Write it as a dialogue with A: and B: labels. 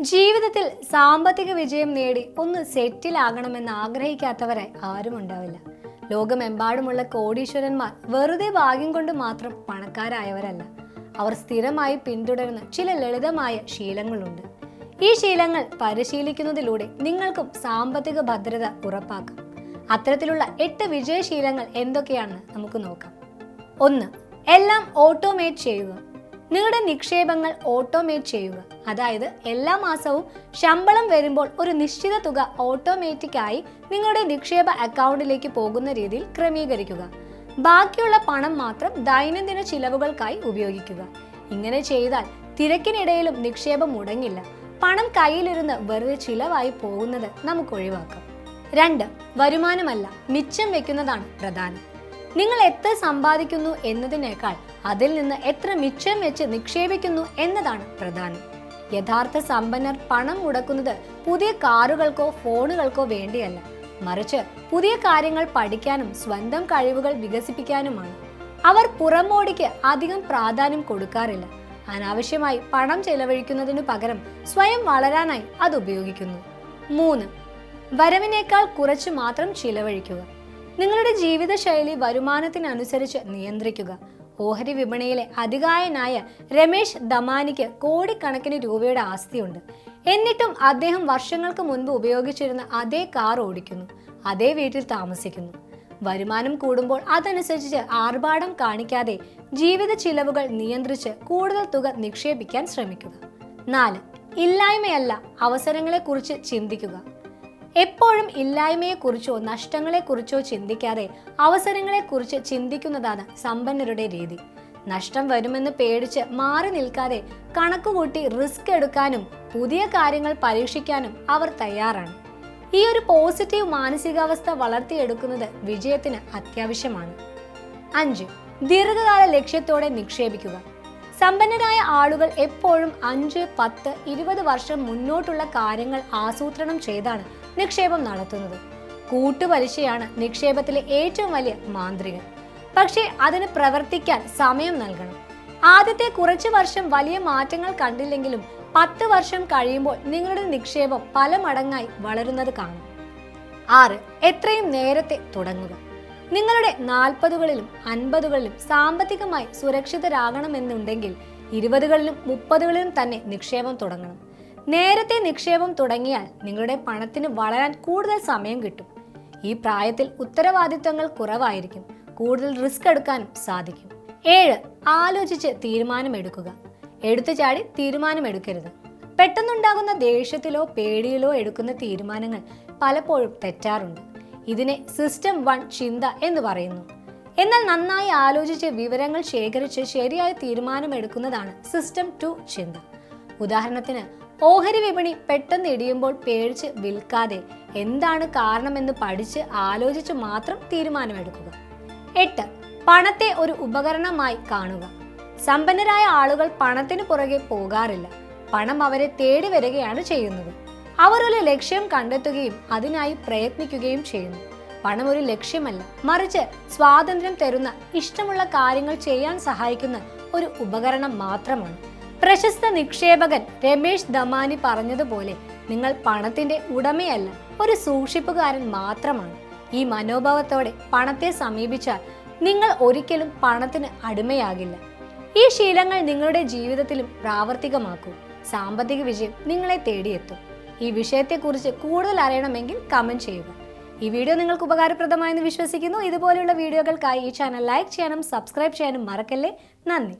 A: ജീവിതത്തിൽ സാമ്പത്തിക വിജയം നേടി ഒന്ന് സെറ്റിലാകണമെന്ന് ആഗ്രഹിക്കാത്തവരായി ആരും ഉണ്ടാവില്ല. ലോകമെമ്പാടുമുള്ള കോടീശ്വരന്മാർ വെറുതെ ഭാഗ്യം കൊണ്ട് മാത്രം പണക്കാരായവരല്ല. അവർ സ്ഥിരമായി പിന്തുടരുന്ന ചില ലളിതമായ ശീലങ്ങളുണ്ട്. ഈ ശീലങ്ങൾ പരിശീലിക്കുന്നതിലൂടെ നിങ്ങൾക്കും സാമ്പത്തിക ഭദ്രത ഉറപ്പാക്കാം. അത്തരത്തിലുള്ള എട്ട് വിജയശീലങ്ങൾ എന്തൊക്കെയാണെന്ന് നമുക്ക് നോക്കാം. ഒന്ന് എല്ലാം ഓട്ടോമേറ്റ് ചെയ്യുക. നിങ്ങളുടെ നിക്ഷേപങ്ങൾ ഓട്ടോമേറ്റ് ചെയ്യുക. അതായത് എല്ലാ മാസവും ശമ്പളം വരുമ്പോൾ ഒരു നിശ്ചിത തുക ഓട്ടോമാറ്റിക്കായി നിങ്ങളുടെ നിക്ഷേപ അക്കൗണ്ടിലേക്ക് പോകുന്ന രീതിയിൽ ക്രമീകരിക്കുക. ബാക്കിയുള്ള പണം മാത്രം ദൈനംദിന ചിലവുകൾക്കായി ഉപയോഗിക്കുക. ഇങ്ങനെ ചെയ്താൽ തിരക്കിനിടയിലും നിക്ഷേപം മുടങ്ങില്ല. പണം കയ്യിലിരുന്ന് വെറുതെ ചിലവായി പോകുന്നത് നമുക്ക് ഒഴിവാക്കാം. രണ്ട് വരുമാനമല്ല മിച്ചം വെക്കുന്നതാണ് പ്രധാനം. നിങ്ങൾ എത്ര സമ്പാദിക്കുന്നു എന്നതിനേക്കാൾ അതിൽ നിന്ന് എത്ര മിച്ചം വെച്ച് നിക്ഷേപിക്കുന്നു എന്നതാണ് പ്രധാനം. യഥാർത്ഥ സമ്പന്നർ പണം മുടക്കുന്നത് പുതിയ കാറുകൾക്കോ ഫോണുകൾക്കോ വേണ്ടിയല്ല. മറിച്ച് പുതിയ കാര്യങ്ങൾ പഠിക്കാനും സ്വന്തം കഴിവുകൾ വികസിപ്പിക്കാനുമാണ്. അവർ പുറമോടിക്ക് അധികം പ്രാധാന്യം കൊടുക്കാറില്ല. അനാവശ്യമായി പണം ചെലവഴിക്കുന്നതിനു പകരം സ്വയം വളരാനായി അത് ഉപയോഗിക്കുന്നു. മൂന്ന് വരവിനേക്കാൾ കുറച്ച് മാത്രം ചിലവഴിക്കുക. നിങ്ങളുടെ ജീവിതശൈലി വരുമാനത്തിനനുസരിച്ച് നിയന്ത്രിക്കുക. ഓഹരി വിപണിയിലെ അധികായനായ രമേശ് ദമാനിക്ക് കോടിക്കണക്കിന് രൂപയുടെ ആസ്തിയുണ്ട്. എന്നിട്ടും അദ്ദേഹം വർഷങ്ങൾക്ക് മുൻപ് ഉപയോഗിച്ചിരുന്ന അതേ കാർ ഓടിക്കുന്നു. അതേ വീട്ടിൽ താമസിക്കുന്നു. വരുമാനം കൂടുമ്പോൾ അതനുസരിച്ച് ആർഭാടം കാണിക്കാതെ ജീവിത ചിലവുകൾ നിയന്ത്രിച്ച് കൂടുതൽ തുക നിക്ഷേപിക്കാൻ ശ്രമിക്കുക. നാല് ഇല്ലായ്മയല്ല അവസരങ്ങളെക്കുറിച്ച് ചിന്തിക്കുക. എപ്പോഴും ഇല്ലായ്മയെക്കുറിച്ചോ നഷ്ടങ്ങളെക്കുറിച്ചോ ചിന്തിക്കാതെ അവസരങ്ങളെക്കുറിച്ച് ചിന്തിക്കുന്നതാണ് സമ്പന്നരുടെ രീതി. നഷ്ടം വരുമെന്ന് പേടിച്ച് മാറി നിൽക്കാതെ കണക്കുകൂട്ടി റിസ്ക് എടുക്കാനും പുതിയ കാര്യങ്ങൾ പരീക്ഷിക്കാനും അവർ തയ്യാറാണ്. ഈ ഒരു പോസിറ്റീവ് മാനസികാവസ്ഥ വളർത്തിയെടുക്കുന്നത് വിജയത്തിന് അത്യാവശ്യമാണ്. അഞ്ച്. ദീർഘകാല ലക്ഷ്യത്തോടെ നിക്ഷേപിക്കുക. സമ്പന്നരായ ആളുകൾ എപ്പോഴും അഞ്ച് പത്ത് ഇരുപത് വർഷം മുന്നോട്ടുള്ള കാര്യങ്ങൾ ആസൂത്രണം ചെയ്താണ് നിക്ഷേപം നടത്തുന്നത്. കൂട്ടുപലിശയാണ് നിക്ഷേപത്തിലെ ഏറ്റവും വലിയ മാന്ത്രികൻ. പക്ഷേ അതിന് പ്രവർത്തിക്കാൻ സമയം നൽകണം. ആദ്യത്തെ കുറച്ച് വർഷം വലിയ മാറ്റങ്ങൾ കണ്ടില്ലെങ്കിലും പത്ത് വർഷം കഴിയുമ്പോൾ നിങ്ങളുടെ നിക്ഷേപം പല മടങ്ങായി വളരുന്നത് കാണും. ആറ്. എത്രയും നേരത്തെ തുടങ്ങുക. നിങ്ങളുടെ നാൽപ്പതുകളിലും അൻപതുകളിലും സാമ്പത്തികമായി സുരക്ഷിതരാകണമെന്നുണ്ടെങ്കിൽ ഇരുപതുകളിലും മുപ്പതുകളിലും തന്നെ നിക്ഷേപം തുടങ്ങണം. നേരത്തെ നിക്ഷേപം തുടങ്ങിയാൽ നിങ്ങളുടെ പണത്തിന് വളരാൻ കൂടുതൽ സമയം കിട്ടും. ഈ പ്രായത്തിൽ ഉത്തരവാദിത്തങ്ങൾ കുറവായിരിക്കും. കൂടുതൽ റിസ്ക് എടുക്കാനും സാധിക്കും. ഏഴ് ആലോചിച്ച് തീരുമാനമെടുക്കുക. എടുത്തു ചാടി തീരുമാനമെടുക്കരുത്. പെട്ടെന്നുണ്ടാകുന്ന ദേഷ്യത്തിലോ പേടിയിലോ എടുക്കുന്ന തീരുമാനങ്ങൾ പലപ്പോഴും തെറ്റാറുണ്ട്. ഇതിനെ സിസ്റ്റം വൺ ചിന്ത എന്ന് പറയുന്നു. എന്നാൽ നന്നായി ആലോചിച്ച് വിവരങ്ങൾ ശേഖരിച്ച് ശരിയായ തീരുമാനമെടുക്കുന്നതാണ് സിസ്റ്റം ടു ചിന്ത. ഉദാഹരണത്തിന് ഓഹരി വിപണി പെട്ടെന്ന് ഇടിയുമ്പോൾ പേടിച്ച് വിൽക്കാതെ എന്താണ് കാരണമെന്ന് പഠിച്ച് ആലോചിച്ച് മാത്രം തീരുമാനമെടുക്കുക. എട്ട് പണത്തെ ഒരു ഉപകരണമായി കാണുക. സമ്പന്നരായ ആളുകൾ പണത്തിന് പുറകെ പോകാറില്ല. പണം അവരെ തേടി വരികയാണ് ചെയ്യുന്നത്. അവർ ഒരു ലക്ഷ്യം കണ്ടെത്തുകയും അതിനായി പ്രയത്നിക്കുകയും ചെയ്യുന്നു. പണം ഒരു ലക്ഷ്യമല്ല മറിച്ച് സ്വാതന്ത്ര്യം തരുന്ന ഇഷ്ടമുള്ള കാര്യങ്ങൾ ചെയ്യാൻ സഹായിക്കുന്ന ഒരു ഉപകരണം മാത്രമാണ്. പ്രശസ്ത നിക്ഷേപകൻ രമേശ് ദമാനി പറഞ്ഞതുപോലെ നിങ്ങൾ പണത്തിന്റെ ഉടമയല്ല ഒരു സൂക്ഷിപ്പുകാരൻ മാത്രമാണ്. ഈ മനോഭാവത്തോടെ പണത്തെ സമീപിച്ചാൽ നിങ്ങൾ ഒരിക്കലും പണത്തിന് അടിമയാകില്ല. ഈ ശീലങ്ങൾ നിങ്ങളുടെ ജീവിതത്തിലും പ്രാവർത്തികമാക്കൂ. സാമ്പത്തിക വിജയം നിങ്ങളെ തേടിയെത്തും. ഈ വിഷയത്തെക്കുറിച്ച് കൂടുതൽ അറിയണമെങ്കിൽ കമന്റ് ചെയ്യുക. ഈ വീഡിയോ നിങ്ങൾക്ക് ഉപകാരപ്രദമായെന്ന് വിശ്വസിക്കുന്നു. ഇതുപോലെയുള്ള വീഡിയോകൾക്കായി ഈ ചാനൽ ലൈക്ക് ചെയ്യാനും സബ്സ്ക്രൈബ് ചെയ്യാനും മറക്കല്ലേ? നന്ദി.